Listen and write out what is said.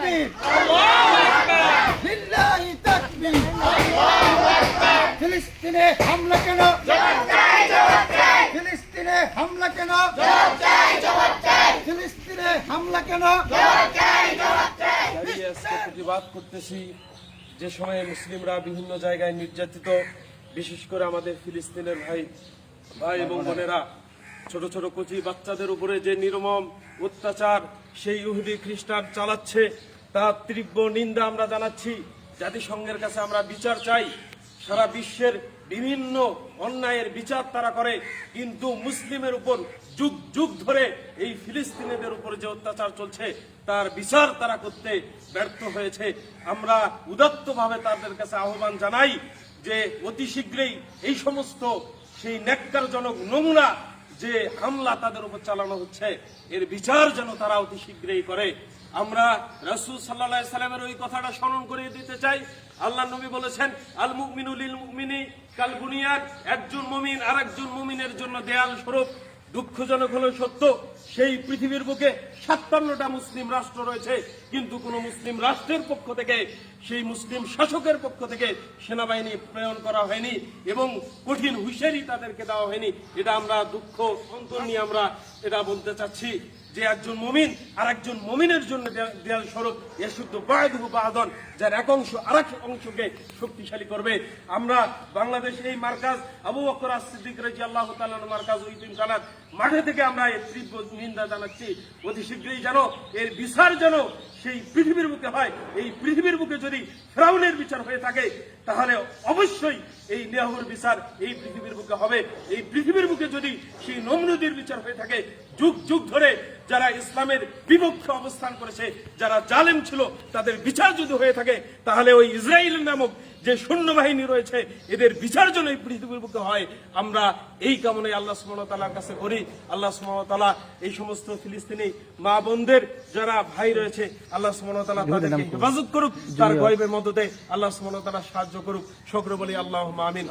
তাকবীর লিল্লাহি তাকবীর ফিলিস্তিনে হামলা কেন? ফিলিস্তিনে হামলা কেন? ফিলিস্তিনে হামলা কেন? প্রতিবাদ করতেছি। যে সময়ে মুসলিমরা বিভিন্ন জায়গায় নির্যাতিত বিশেষ করে আমাদের ফিলিস্তিনের ভাই ভাই এবং বোনেরা ছোট ছোট কচি বাচ্চাদের উপরে যে নির্মম অত্যাচার সেই ইহুদি খ্রিস্টান চালাচ্ছে, তার তীব্র নিন্দা আমরা জানাচ্ছি। জাতিসংঘের কাছে আমরা বিচার চাই। সারা বিশ্বের বিভিন্ন অন্যায়ের বিচার তারা করে, কিন্তু মুসলিমের উপর যুগ যুগ ধরে এই ফিলিস্তিনিদের উপর যে অত্যাচার চলছে, তার বিচার তারা করতে ব্যর্থ হয়েছে। আমরা উদাত্তভাবে তাদের কাছে আহ্বান জানাই যে অতি শীঘ্রই এই সমস্ত সেই ন্যাক্কারজনক নমুনা যে হামলা তাদের উপর চালানো হচ্ছে, এর বিচার যেন তারা অতি শীঘ্রই করে। আমরা রসুল সাল্লা সাল্লামের ওই কথাটা স্মরণ করিয়ে দিতে চাই। আল্লাহ নবী বলেছেন আল মুকমিনুল মুমিনি কাল বুনিয়াদ একজন মমিন আর একজন মুমিনের জন্য দেয়াল স্বরূপ দুঃখজনক হলো সত্য, সেই পৃথিবীর বুকে সাতান্নটা মুসলিম রাষ্ট্র রয়েছে। কিন্তু কোন মুসলিম রাষ্ট্রের পক্ষ থেকে, সেই মুসলিম শাসকের পক্ষ থেকে সেনাবাহিনী প্রেরণ করা হয়নি এবং কঠিন হুঁশিয়ারি তাদেরকে দেওয়া হয়নি। এটা আমরা দুঃখ অন্তর নিয়ে আমরা এটা বলতে চাচ্ছি। যে একজন মমিন আর একজন মমিনের জন্য দেয়াল স্বরূপ এ শুদ্ধ বায়দু বাদন যার এক অংশ আর এক অংশকে শক্তিশালী করবে। আমরা বাংলাদেশ এই মার্কাজ, আবু বকর সিদ্দিক রাজি আল্লাহ তাআলার মার্কাজ ইতিম খানার মাঠে থেকে আমরা এর তীব্র নিন্দা জানাচ্ছি। অতি শীঘ্রই যেন এর বিচার যেন সেই পৃথিবীর বুকে হয়। এই পৃথিবীর বুকে যদি ফ্রাউনের বিচার হয়ে থাকে, তাহলে অবশ্যই এই নেহর বিচার এই পৃথিবীর বুকে হবে। এই পৃথিবীর বুকে যদি সেই নমরুদের বিচার হয়ে থাকে, যুগ যুগ ধরে যারা ইসলামের বিপক্ষে অবস্থান করেছে যারা জালেম ছিল তাদের বিচার যদি হয়ে থাকে তাহলে ওই ইসরায়েল নামক যে সৈন্যবাহিনী রয়েছে এদের বিচার এই পৃথিবীর বুকে হয়। আমরা এই কামনায় আল্লাহ সুমতালার কাছে করি। আল্লাহ সুমতালা এই সমস্ত ফিলিস্তিনি মা বোনদের যারা ভাই রয়েছে আল্লাহ সুমতালা তাদেরকে হেফাজত করুক তার গয়েবের মধ্যে আল্লাহ সুমতালা সাহায্য করুক। শক্র বলি আল্লাহ আলাইকুম।